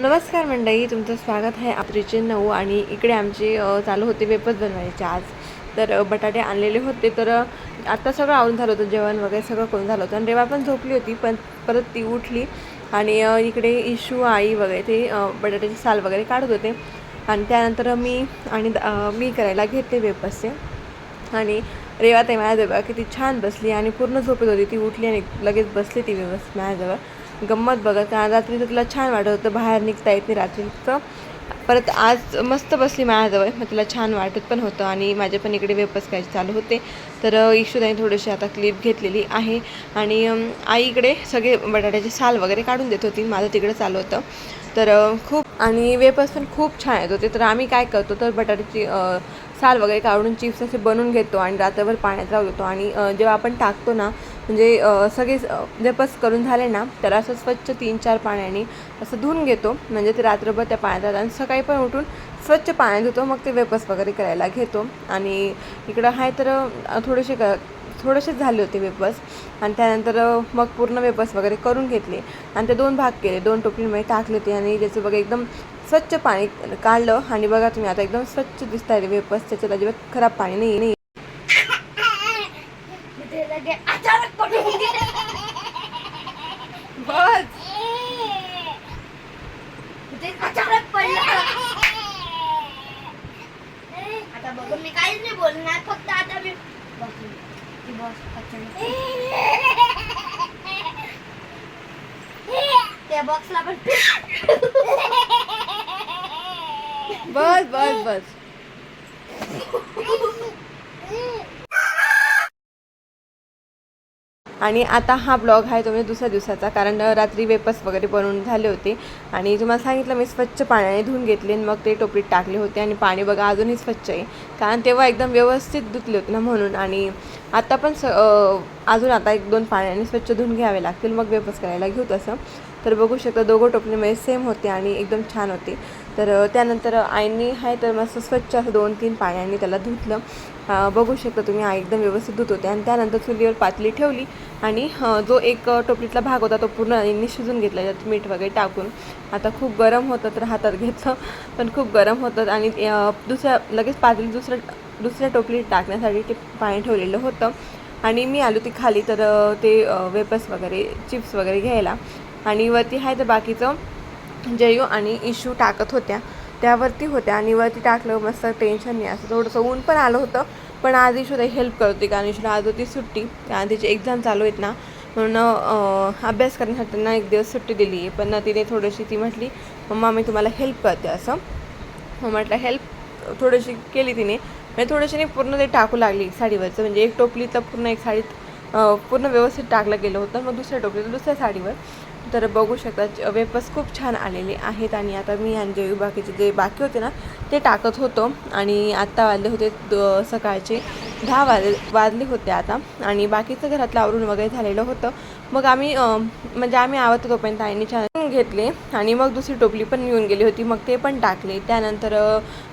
नमस्कार मंडळी तुमचं स्वागत आहे आपरीचे नऊ आणि इकडे आमचे चालू होते वेपच बनवायचे आज. तर बटाटे आणलेले होते तर आत्ता आता सगळं आवरून झालं होतं जेवण वगैरे सगळं करून झालं होतं. आणि रेवा पण झोपली होती पण परत ती उठली आणि इकडे इशू आई वगैरे ते बटाट्याची साल वगैरे काढत होते. आणि त्यानंतर मी आणि मी करायला घेते वेपसचे आणि रेवा ते माझ्याजवळ किती छान बसली आणि पूर्ण झोपेत होती. ती उठली आणि लगेच बसली ती व्यवस्थित माझ्याजवळ. गंमत बघत कारण रात्रीचं तुला छान वाटत होतं बाहेर निघता येत नाही रात्रीचं. परत आज मस्त बसली माझ्याजवळ मग तुला छान वाटत पण होतं आणि माझे पण इकडे वेपस काय चालू होते. तर अ, थोडीशी आता क्लिप घेतलेली आहे. आणि आई इकडे सगळे बटाट्याचे साल वगैरे काढून देत होती माझं तिकडे चालू होतं. तर खूप आणि वेपस पण खूप छान येत होते. तर आम्ही काय करतो तर बटाट्याची साल वगैरे काढून चिप्स असे बनवून घेतो आणि रात्रभर पाण्यात लावतो आणि जेव्हा आपण टाकतो ना म्हणजे सगळे जपस करून झाले ना तर असं स्वच्छ तीन चार पाण्याने असं धुवून घेतो. म्हणजे ते रात्रभर त्या पाण्यात राहतात आणि सकाळी पण उठून स्वच्छ पाण्यात धुतो मग ते वेपस वगैरे करायला घेतो. आणि इकडं आहे तर थोडेसे क थोडेसेच झाले होते वेपस आणि त्यानंतर मग पूर्ण वेपर्स वगैरे करून घेतले. आणि ते दोन भाग केले दोन टोपलीमध्ये टाकले होते आणि त्याचं बघा एकदम स्वच्छ पाणी काढलं. आणि बघा तुम्ही आता एकदम स्वच्छ दिसत आहे वेपर्स त्याच्यात अजिबात खराब पाणी नाही नाही. ते लगे अचानक पडून गेले. बस. ते अचानक पडलं. आता बघून मी काहीच नाही बोलणार फक्त आता मी बघू. ती बस अचानक त्या बॉक्सला पण बस बस बस. आणि आता हा ब्लॉग आहे तो म्हणजे दुसऱ्या दिवसाचा कारण रात्री वेपर्स वगैरे बनवून झाले होते. आणि तुम्हाला सांगितलं मी स्वच्छ पाण्याने धुवून घेतले आणि मग ते टोपलीत टाकले होते. आणि पाणी बघा अजूनही स्वच्छ आहे. कारण तेव्हा एकदम व्यवस्थित धुतले होते ना म्हणून. आणि आता पण स अजून आता एक दोन पाण्याने स्वच्छ धुवून घ्यावे लागतील. मग वेपर्स करायला घेऊ तसं. तर बघू शकता दोघं टोपलीमध्ये सेम होते आणि एकदम छान होते. तर त्यानंतर आईनी आहे तर मस्त स्वच्छ असं दोन तीन पाण्याने त्याला धुतलं. बघू शकता तुम्ही एकदम व्यवस्थित धुत होते. आणि त्यानंतर चुलीवर पातळी ठेवली आणि जो एक टोपलीतला भाग होता तो पूर्ण आईंनी शिजून घेतला त्यात मीठ वगैरे टाकून. आता खूप गरम होतं तर हातात घेतलं पण खूप गरम होतं. आणि दुसऱ्या लगेच पातळी दुसऱ्या दुसऱ्या टोपलीत टाकण्यासाठी ते पाणी ठेवलेलं होतं. आणि मी आलो ती खाली तर ते वेपर्स वगैरे चिप्स वगैरे घ्यायला. आणि वरती आहे तर बाकीचं जयू आणि इशू टाकत होत्या. त्यावरती होत्या आणि वरती टाकलं मस्त टेन्शन नाही असं थोडंसं ऊन पण आलं होतं. पण आज इशू हेल्प करत होती कारण इशूला आज होती सुट्टी. आधीची तिची एक्झाम चालू आहेत ना. म्हणून अभ्यास करण्यासाठी त्यांना एक दिवस सुट्टी दिली. आहे पण तिने थोडीशी ती म्हटली मम्मा मी तुम्हाला हेल्प करते असं. मग म्हटलं हेल्प थोडीशी केली तिने. म्हणजे थोडीशी पूर्ण ते टाकू लागली साडीवरचं. म्हणजे एक टोपलीतलं पूर्ण एक साडीत पूर्ण व्यवस्थित टाकलं गेलं होतं. मग दुसऱ्या टोपलीत दुसऱ्या साडीवर. तर बघू शकता वेपर्स खूप छान आलेले आहेत आणि आता मी आणि बाकीचे जे बाकी होते ना ते टाकत होतो आणि आत्ता वाजले होते द- सकाळचे. दहा वाज वाजले होते आता आणि बाकीचं घरातलं आवरून वगैरे झालेलं होतं. मग आम्ही म्हणजे आम्ही आवडतो तोपर्यंत आईने छान घेतले आणि मग दुसरी टोपली पण येऊन गेली होती. मग ते पण टाकले. त्यानंतर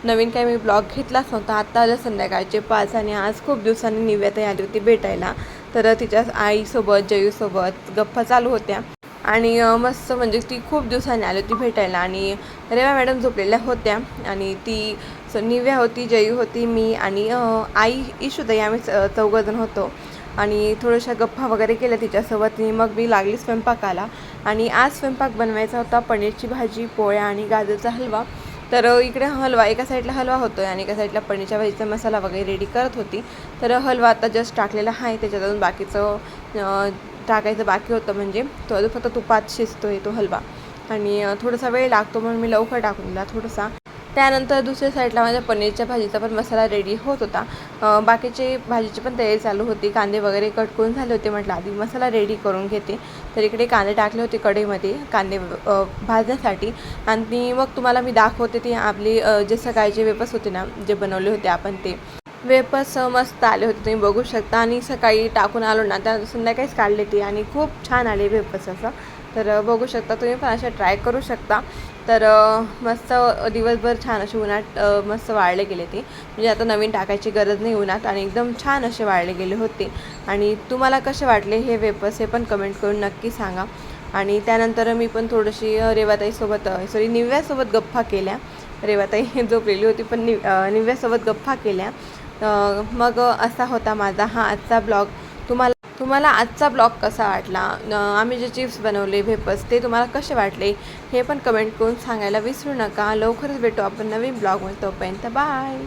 नवीन काही मी ब्लॉग घेतलाच नव्हता. आत्ता आलं संध्याकाळचे पाच आणि आज खूप दिवसांनी निव्याताई आली होती भेटायला. तर तिच्या आईसोबत जयूसोबत गप्पा चालू होत्या. आणि मस्त म्हणजे ती खूप दिवसांनी आली होती भेटायला आणि रेवा मॅडम झोपलेल्या होत्या आणि ती स- निव्या होती जयू होती मी आणि आई इशूताई आम्ही च- चौघंजण होतो. आणि थोड्याशा गप्पा वगैरे केल्या तिच्यासोबत मग मी लागली स्वयंपाकाला. आणि आज स्वयंपाक बनवायचा होता पनीरची भाजी पोळ्या आणि गाजरचा हलवा. तर इकडे हलवा एका साईडला हलवा होतो आणि एका साईडला पनीरच्या भाजीचा मसाला वगैरे रेडी करत होती. तर हलवा आता जस्ट टाकलेला आहे त्याच्यातून बाकीचं टाकायचं बाकी होतं म्हणजे तो अजून फक्त तुपात शिजतो आहे तो हलवा. आणि थोडासा वेळ लागतो म्हणून मी लवकर टाकून दिला थोडासा. त्यानंतर दुसऱ्या साईडला माझ्या पनीरच्या भाजीचा पण मसाला रेडी होत होता. बाकीचे भाजीची पण तयारी चालू होती. कांदे वगैरे कट करून झाले होते म्हटलं आधी मसाला रेडी करून घेते. तर इकडे कांदे टाकले होते कढईमध्ये कांदे भाजण्यासाठी. आणि मग तुम्हाला मी दाखवते ते आपली जे सकाळचे वेपस होते ना जे बनवले होते आपण ते. वेपर्स मस्त आले होते तुम्ही बघू शकता. आणि सकाळी टाकून आलो ना त्या संध्याकाळीच काढले ते आणि खूप छान आले वेपर्स असं. तर बघू शकता तुम्ही पण अशा ट्राय करू शकता. तर मस्त दिवसभर छान असे उन्हात मस्त वाळले गेले ते. म्हणजे आता नवीन टाकायची गरज नाही उन्हात आणि एकदम छान असे वाळले गेले होते. आणि तुम्हाला कसे वाटले हे वेपर्स हे पण कमेंट करून नक्की सांगा. आणि त्यानंतर मी पण थोडीशी रेवाताईसोबत सॉरी निव्यासोबत गप्पा केल्या. रेवाताई झोपलेली होती पण नि निव्यासोबत गप्पा केल्या. मग असा होता माझा हा आजचा ब्लॉग. तुम्हाला तुम्हाला आजचा ब्लॉग कसा वाटला? आम्ही जे चिप्स बनवले भेपस ते तुम्हाला कसे वाटले? हे पण कमेंट करून सांगायला विसरू नका. लवकरच भेटू आपण नवीन ब्लॉगमध्ये. तोपर्यंत बाय.